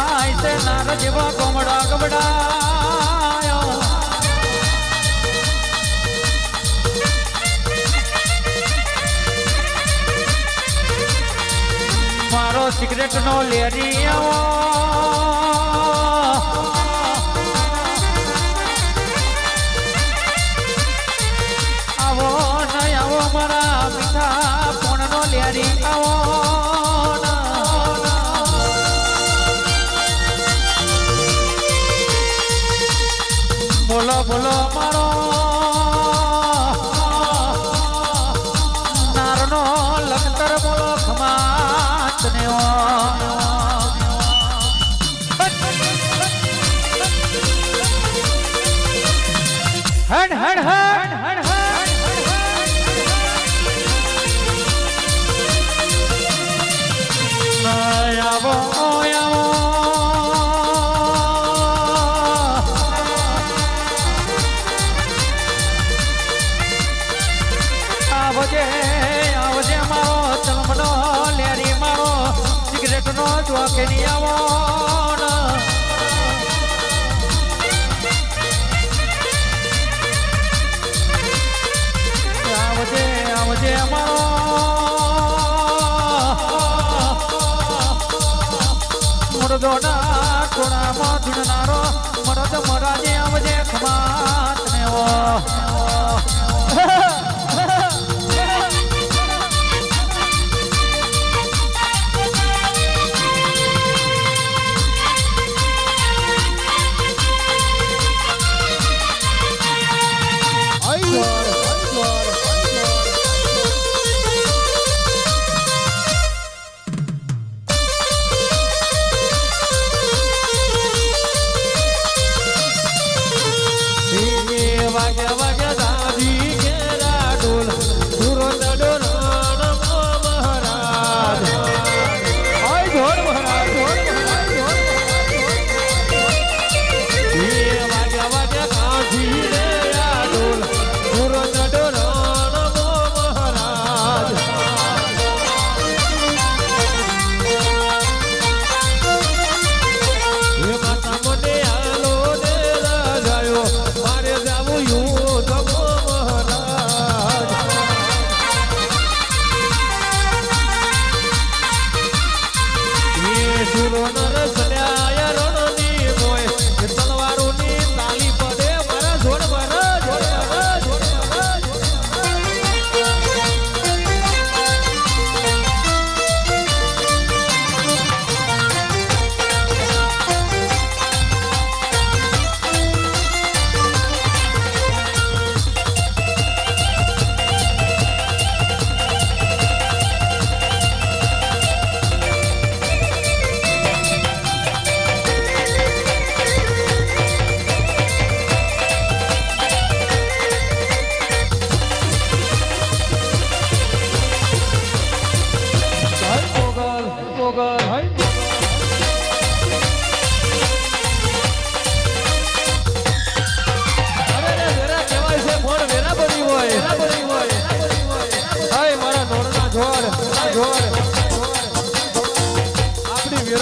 જાય છે નાર જેવા ગોમડા ગબડાયો. મારો સિગરેટ નો લેરી આવો. બોલો મારો. નારનો ને હડ હડ હડ મુરદોના ટોળામાં ધૂળનારો મરદ મરાજે આવજે ખમાત ને ઓ.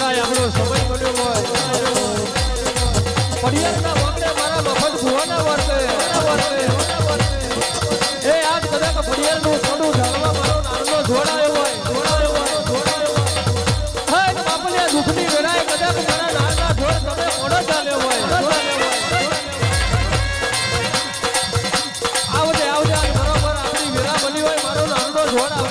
ભાઈ, આપણો સમય મળ્યો હોય પડિયારના વાંકડે મારા મફત ભુવાના વર્તે વર્તે એ આજ કદાચ પડિયારનું થોડું ઢાળવા મારો નાનો જોડાયો હોય જોડાયો હોય જોડાયો હોય. હા, તો બાપુને દુઃખની વેળાએ કદાચ મારા નાના ઢોળ તમે ઓડો ચાલ્યો હોય આવજે આવજે બરોબર આપણી વેરા બની હોય, મારો નાનો ઢોળ આવે.